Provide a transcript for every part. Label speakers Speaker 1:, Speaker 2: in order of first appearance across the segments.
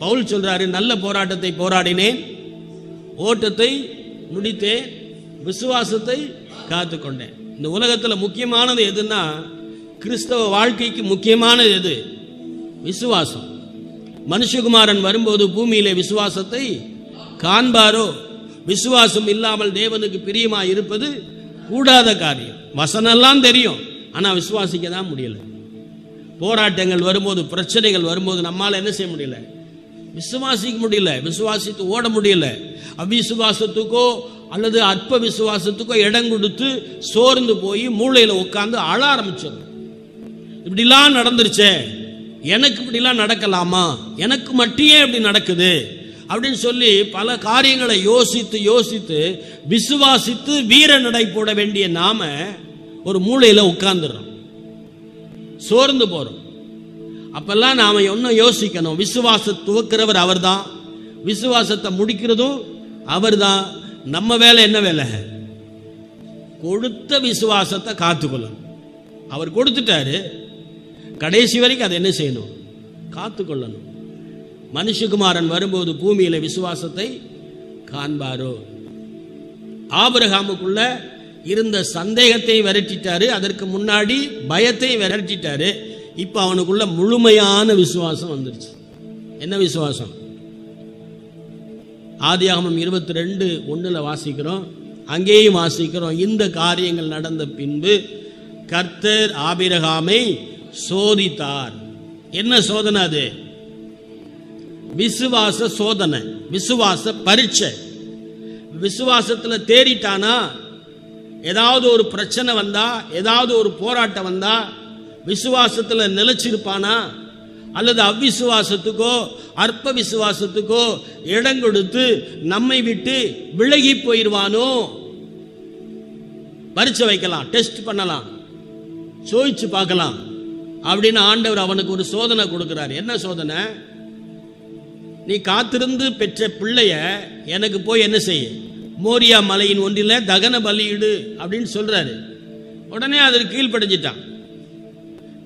Speaker 1: பவுல் சொல்றாரு நல்ல போராட்டத்தை போராடினேன். ஓட்டத்தை முடித்தேன். விசுவாசத்தை காத்துக்கொண்டேன். இந்த உலகத்தில் முக்கியமானது எதுன்னா கிறிஸ்தவ வாழ்க்கைக்கு முக்கியமானது எது? விசுவாசம். மனுஷகுமாரன் வரும்போது பூமியிலே விசுவாசத்தை காண்பாரோ? விசுவாசம் இல்லாமல் தேவனுக்கு பிரியமா இருப்பது கூடாத காரியம். வசனெல்லாம் தெரியும் ஆனால் விசுவாசிக்க தான் முடியல. போராட்டங்கள் வரும்போது பிரச்சனைகள் வரும்போது நம்மால் என்ன செய்ய முடியல? விசுவாசிக்க முடியல விசுவாசித்து ஓட முடியல. அவிசுவாசத்துக்கோ அல்லது அற்ப விசுவாசத்துக்கோ இடம் கொடுத்து சோர்ந்து போய் மூளையில உட்காந்து அழ ஆரம்பிச்சிடும் இப்படிலாம் நடந்துருச்சே. எனக்கு இப்படிலாம் நடக்கலாமா? எனக்கு மட்டும் இப்படி நடக்குது? அப்படின்னு சொல்லி பல காரியங்களை யோசித்து யோசித்து விசுவாசித்து வீர நடை போட வேண்டிய நாம ஒரு மூளையில உட்கார்ந்துடுறோம். சோர்ந்து போறோம். அப்பெல்லாம் நாம இன்னும் யோசிக்கணும். விசுவாச துவக்கிறவர் அவர்தான். விசுவாசத்தை முடிக்கிறதும் அவர்தான். நம்ம வேலை என்ன வேலை? கொடுத்த விசுவாசத்தை காத்துக்கொள்ளணும். அவர் கொடுத்துட்டாரு. கடைசி வரைக்கும் அதை என்ன செய்யணும்? காத்துக்கொள்ளணும். மனுஷகுமாரன் வரும்போது பூமியில விசுவாசத்தை காண்பாரோ? ஆபரகாமுக்குள்ள இருந்த சந்தேகத்தை விரட்டிட்டாரு. அதற்கு முன்னாடி பயத்தை விரட்டிட்டாரு. இப்ப அவனுக்குள்ள முழுமையான விசுவாசம் வந்துருச்சு. என்ன விசுவாசம்? ஆதியாகமம் இருபத்தி ரெண்டு ஒண்ணுல வாசிக்கிறோம். அங்கேயும் வாசிக்கிறோம். இந்த காரியங்கள் நடந்த பின்பு கர்த்தர் ஆபிரகாமை சோதித்தார். என்ன சோதனை அது? விசுவாச சோதனை விசுவாச பரீட்சை. விசுவாசத்தில் தேறிட்டானா? ஏதாவது ஒரு பிரச்சனை வந்தா ஏதாவது ஒரு போராட்டம் வந்தா விசுவாசத்தில் நிலைச்சிருப்பானா? அல்லது அவ்விசுவாசத்துக்கோ அற்ப விசுவாசத்துக்கோ இடம் கொடுத்து நம்மை விட்டு விலகி போயிடுவானோ பரிச்சை வைக்கலாம் டெஸ்ட் பண்ணலாம் சோதிச்சு பார்க்கலாம் அப்படின்னு ஆண்டவர் அவனுக்கு ஒரு சோதனை கொடுக்கிறார். என்ன சோதனை? நீ காத்திருந்து பெற்ற பிள்ளைய எனக்கு போய் என்ன செய்ய? மோரியா மலையின் ஒன்றில் தகன பலியிடு அப்படின்னு சொல்றாரு. உடனே அதற்கு கீழ்ப்படைஞ்சிட்டான்.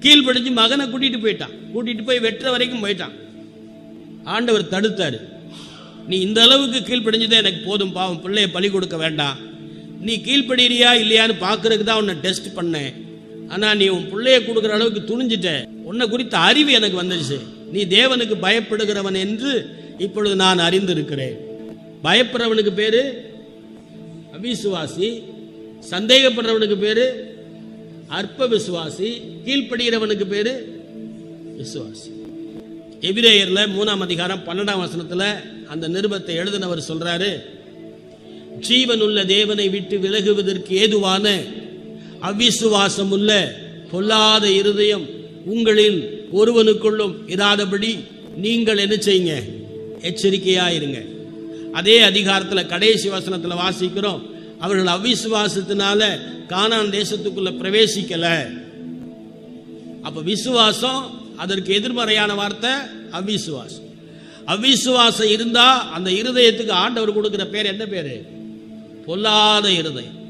Speaker 1: கீழ்படிஞ்சு மகனை கூட்டிட்டு போயிட்டான். கூட்டிட்டு போய் வெட்டுற வரைக்கும் போயிட்டான். ஆண்டவர் தடுத்தாரு. நீ இந்த அளவுக்கு கீழ்ப்படிஞ்சதே எனக்கு போதும் பாவம். பிள்ளைய பலி கொடுக்க வேண்டாம். நீ கீழ்ப்படிறியா இல்லையான்னு பார்க்கறதுக்கு தான் உன்னை டெஸ்ட் பண்ணேன். ஆனா நீ உன் பிள்ளைய கொடுக்குற அளவுக்கு துணிஞ்சிட்ட. உன்னை குறித்த அறிவு எனக்கு வந்துடுச்சு நீ தேவனுக்கு பயப்படுகிறவன் என்று இப்பொழுது நான் அறிந்திருக்கிறேன். பயப்படுறவனுக்கு பேரு அவிசுவாசி சந்தேகப்படுறவனுக்கு பேரு அற்ப விசுவாசி கீழ்ப்படுகிறவனுக்கு பேரு விசுவாசி. எபிரேயர்ல மூணாம் அதிகாரம் பன்னெண்டாம் வசனத்துல அந்த நிருபத்தை எழுதினவர் சொல்றாரு ஜீவனுள்ள தேவனை விட்டு விலகுவதற்கு ஏதுவான அவிசுவாசம் உள்ள பொல்லாத இருதயம் உங்களில் ஒருவனுக்குள்ளும் இராதபடி நீங்கள் என்ன செய்யுங்க? எச்சரிக்கையா இருங்க அதே அதிகாரத்தில் கடைசி வசனத்தில் வாசிக்கிறோம் அவர்கள் அவிசுவாசத்தினால கானான் தேசத்துக்குள்ள பிரவேசிக்கல. அப்ப விசுவாசம் அதற்கு எதிர்மறையான வார்த்தை அவிசுவாசம். அவிசுவாசம் இருந்தா அந்த இருதயத்துக்கு ஆண்டவர் கொடுக்கிற பேர் என்ன பேரு? பொல்லாத இருதயம்.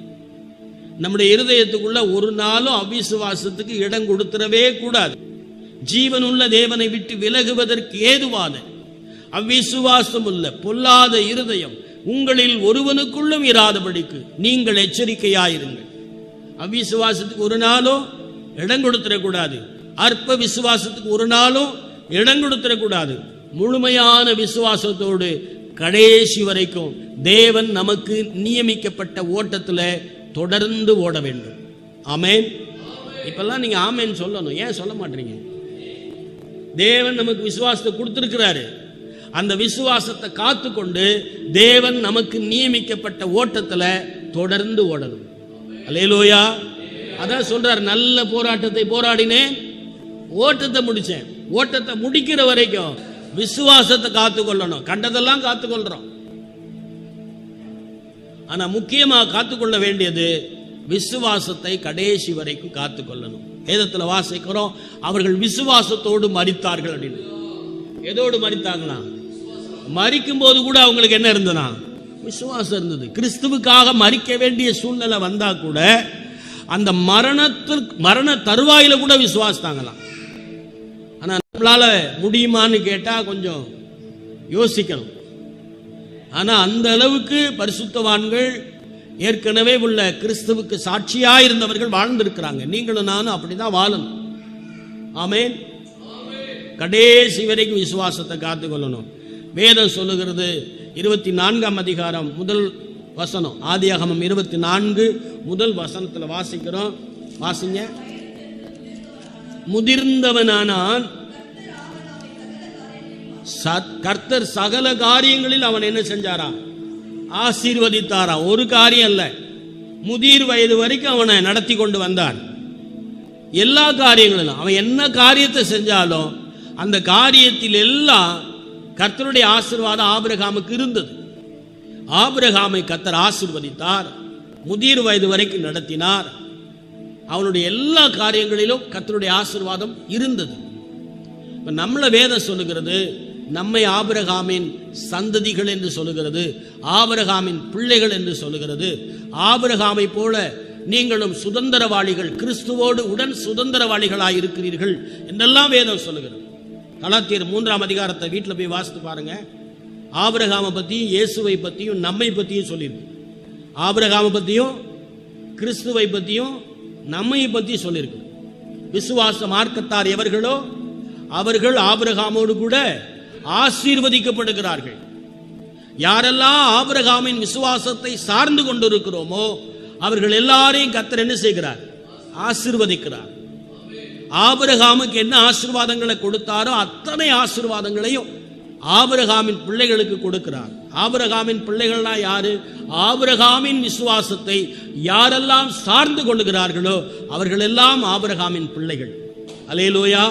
Speaker 1: நம்முடைய இருதயத்துக்குள்ள ஒரு நாளும் அவிசுவாசத்துக்கு இடம் கொடுத்துடவே கூடாது. ஜீவனுள்ள தேவனை விட்டு விலகுவதற்கு ஏதுவான அவ்விசுவாசம் உள்ள பொல்லாத இருதயம் உங்களில் ஒருவனுக்குள்ளும் இராதபடிக்கு நீங்கள் எச்சரிக்கையாயிருங்கள். அவிசுவாசத்துக்கு ஒரு நாளும் இடம் கொடுத்துடக்கூடாது. அற்ப விசுவாசத்துக்கு ஒரு நாளும் இடம் கொடுத்துடக்கூடாது. முழுமையான விசுவாசத்தோடு கடைசி வரைக்கும் தேவன் நமக்கு நியமிக்கப்பட்ட ஓட்டத்துல தொடர்ந்து ஓட வேண்டும். ஆமேன். இப்பெல்லாம் நீங்க ஆமேன் சொல்லணும். ஏன் சொல்ல மாட்டீங்க? தேவன் நமக்கு விசுவாசத்தை கொடுத்துருக்கிறாரு. அந்த விசுவாசத்தை காத்துக்கொண்டு தேவன் நமக்கு நியமிக்கப்பட்ட ஓட்டத்துல தொடர்ந்து ஓடணும். அலையலோயா அதான் சொல்றார் நல்ல போராட்டத்தை போராடினேன் ஓட்டத்தை முடிச்சேன். ஓட்டத்தை முடிக்கிற வரைக்கும் விசுவாசத்தை காத்துக்கொள்ளணும். கண்டதெல்லாம் காத்துக்கொள்றோம். ஆனா முக்கியமா காத்துக்கொள்ள வேண்டியது விசுவாசத்தை கடைசி வரைக்கும் காத்துக்கொள்ளணும். வேதத்துல வாசிக்கிறோம் அவர்கள் விசுவாசத்தோடு மறித்தார்கள் அப்படின்னு. எதோடு மரித்தாங்களாம் மறிக்கும் போது கூட அவங்களுக்கு என்ன இருந்ததுனா விசுவாசம் இருந்தது. கிறிஸ்துவுக்காக மறிக்க வேண்டிய சூழ்நிலை வந்தா கூட அந்த மரணத்திற்கு மரண தருவாயில கூட விசுவாசித்தாங்களாம் ஆனா நம்மளால முடியுமான்னு கேட்டா கொஞ்சம் யோசிக்கணும். ஆனா அந்த அளவுக்கு பரிசுத்தவான்கள் ஏற்கனவே உள்ள கிறிஸ்துவுக்கு சாட்சியா இருந்தவர்கள் வாழ்ந்திருக்கிறாங்க. நீங்களும் நானும் அப்படிதான் வாழணும். ஆமேன். கடைசி வரைக்கும் விசுவாசத்தை காத்துக்கொள்ளணும். வேதம் சொல்லுகிறது. இருபத்தி நான்காம் அதிகாரம் முதல் வசனம். ஆதியாகமம் இருபத்தி நான்கு முதல் வசனத்தில் வாசிக்கிறோம். வாசிங்க. முதிர்ந்தவனானான் சத்- கர்த்தர் சகல காரியங்களில் அவன் என்ன செஞ்சாரா? ஆசீர்வதித்தாரா? ஒரு காரியம் அல்ல முதிர் வயது வரைக்கும் அவனை நடத்தி கொண்டு வந்தான் எல்லா காரியங்களிலும் அவன் என்ன காரியத்தை செஞ்சாலும் அந்த காரியத்தில் எல்லாம் கர்த்தருடைய ஆசிர்வாதம் ஆபிரகாமுக்கு இருந்தது. ஆபிரகாமை கர்த்தர் ஆசிர்வதித்தார். முதிர் வயது வரைக்கும் நடத்தினார். அவனுடைய எல்லா காரியங்களிலும் கர்த்தருடைய ஆசீர்வாதம் இருந்தது. இப்போ நம்மளை வேதம் சொல்லுகிறது நம்மை ஆபிரகாமின் சந்ததிகள் என்று சொல்லுகிறது ஆபிரகாமின் பிள்ளைகள் என்று சொல்லுகிறது. ஆபிரகாமை போல நீங்களும் சுதந்திரவாளிகள் கிறிஸ்துவோடு உடன் சுதந்திரவாளிகளாக இருக்கிறீர்கள் என்றெல்லாம் வேதம் சொல்லுகிறது. கலாத்தியர் மூன்றாம் அதிகாரத்தை வீட்டில் போய் வாசித்து பாருங்க. ஆபிரகாமை பற்றியும் இயேசுவை பற்றியும் நம்மை பற்றியும் சொல்லியிருக்கு ஆபிரகாமை பற்றியும் கிறிஸ்துவை பற்றியும் நம்மை பற்றியும் சொல்லியிருக்கு விசுவாச மார்க்கத்தார் எவர்களோ அவர்கள் ஆபிரகாமோடு கூட ஆசீர்வதிக்கப்படுகிறார்கள். யாரெல்லாம் ஆபிரகாமின் விசுவாசத்தை சார்ந்து கொண்டிருக்கிறோமோ அவர்கள் எல்லாரையும் கத்தர் என்ன செய்கிறார்? ஆசிர்வதிக்கிறார். ஆபிரகாமுக்கு என்ன ஆசீர்வாதங்களை கொடுத்தாரோ அத்தனை ஆசீர்வாதங்களையும் ஆபிரகாமின் பிள்ளைகளுக்கு கொடுக்கிறார். ஆபிரகாமின் பிள்ளைகள்னா யாரு? ஆபிரகாமின் விசுவாசத்தை யாரெல்லாம் சார்ந்து கொள்ளுகிறார்களோ அவர்களெல்லாம் ஆபிரகாமின் பிள்ளைகள். அலேலூயா